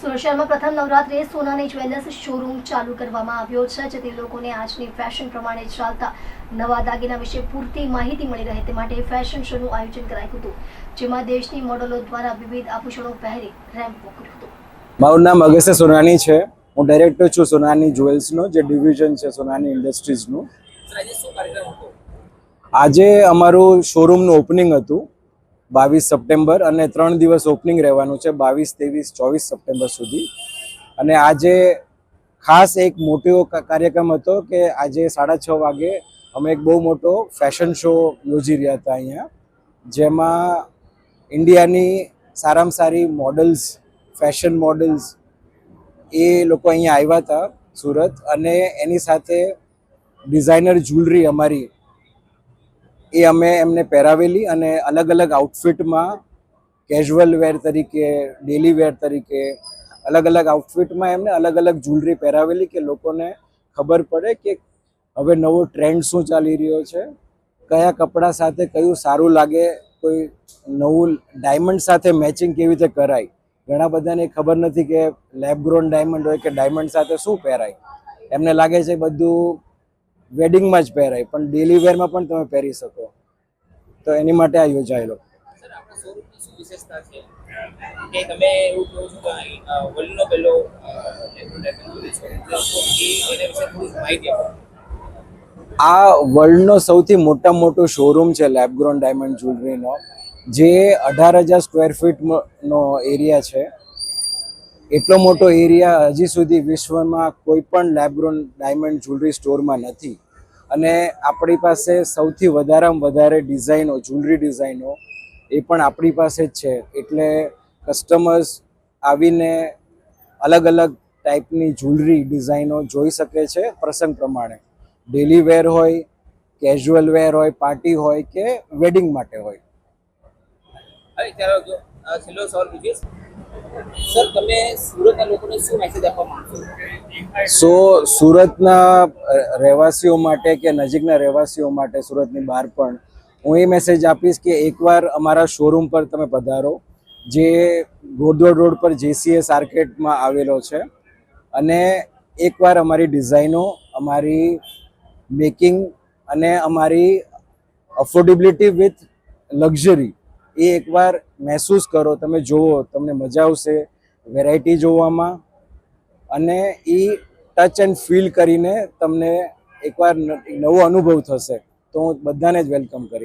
સુરત પ્રથમ નવરાત્રિએ સોનાની jewellers showroom ચાલુ કરવામાં આવ્યો છે જેથી લોકોને આજની ફેશન પ્રમાણે ચાલતા નવા દાગીના વિશે પૂરતી માહિતી મળી રહે તે માટે ફેશન શોનું આયોજન કરાયું હતું જેમાં દેશની મોડલો દ્વારા વિવિધ આભૂષણો પહેરી રેમ્પ કર્યું હતું. મારું નામ અગસ્ય સોનાની છે. હું ડાયરેક્ટર છું સોનાની જ્વેલ્સનો જે ડિવિઝન છે સોનાની ઇન્ડસ્ટ્રીઝનું આજે અમારું શોરૂમનું ઓપનિંગ હતું. બાવીસ સપ્ટેમ્બર અને ત્રણ દિવસ ઓપનિંગ રહેવાનું છે બાવીસ, ત્રેવીસ, ચોવીસ સપ્ટેમ્બર સુધી. અને આજે ખાસ એક મોટો કાર્યક્રમ હતો કે આજે સાડા છ વાગે અમે એક બહુ મોટો ફેશન શો યોજી રહ્યા હતા અહીંયા, જેમાં ઇન્ડિયાની સારામાં સારી મોડલ્સ ફેશન મોડલ્સ એ લોકો અહીંયા આવ્યા હતા, સુરત. અને એની સાથે ડિઝાઇનર જ્વેલરી અમારી એ અમે એમને પહેરાવેલી અને અલગ અલગ આઉટફિટમાં કેઝ્યુઅલ વેર તરીકે ડેલી વેર તરીકે, અલગ અલગ આઉટફિટમાં એમને અલગ અલગ જ્વેલરી પહેરાવેલી કે લોકોને ખબર પડે કે હવે નવો ટ્રેન્ડ શું ચાલી રહ્યો છે, કયા કપડાં સાથે કયું સારું લાગે, કોઈ નવું ડાયમંડ સાથે મેચિંગ કેવી રીતે કરાય, ઘણા બધાને ખબર નથી કે લેબ ગ્રોન ડાયમંડ હોય કે ડાયમંડ સાથે શું પહેરાય, એમને લાગે છે બધું વેડિંગમાં જ પહેરાય પણ ડેલી વેરમાં પણ તમે પહેરી શકો. તો એની માટે આ યોજાયેલો. આ વર્લ્ડનો સૌથી મોટા મોટો શોરૂમ છે લેબગ્રોન ડાયમંડ જ્વેલરીનો જે અઢાર હજાર સ્ક્વેર ફીટનો એરિયા છે. એટલો મોટો એરિયા હજી સુધી વિશ્વમાં કોઈ પણ લેબગ્રોન ડાયમંડ જ્વેલરી સ્ટોરમાં નથી. અને આપણી પાસે સૌથી વધારેમાં વધારે ડિઝાઇનો જ્વેલરી ડિઝાઇનો એ પણ આપણી પાસે જ છે. એટલે કસ્ટમર્સ આવીને અલગ અલગ ટાઈપની જ્વેલરી ડિઝાઇનો જોઈ શકે છે પ્રસંગ પ્રમાણે. ડેલી વેર હોય કેઝ્યુઅલ વેર હોય પાર્ટી હોય કે વેડિંગ માટે હોય. સર, તમે સુરતના લોકોને શું મેસેજ આપવા માંગો સો, સુરતના રહેવાસીઓ માટે કે નજીકના રહેવાસીઓ માટે, સુરતની બહાર પણ, હું એ મેસેજ આપીશ કે એકવાર અમારા શોરૂમ પર તમે પધારો, જે ગોરદોડ રોડ પર જેસીએસ આર્કેટમાં આવેલો છે, અને એકવાર અમારી ડિઝાઇનો અમારી મેકિંગ અને અમારી અફોર્ડેબિલિટી વિથ લક્ઝરી એ એકવાર મહેસૂસ કરો, તમે જુઓ, તમને મજા આવશે વેરાયટી જોવામાં. અને એ ટચ એન્ડ ફીલ કરીને તમને એકવાર નવો અનુભવ થશે. તો હું બધાને જ વેલકમ કરીશ.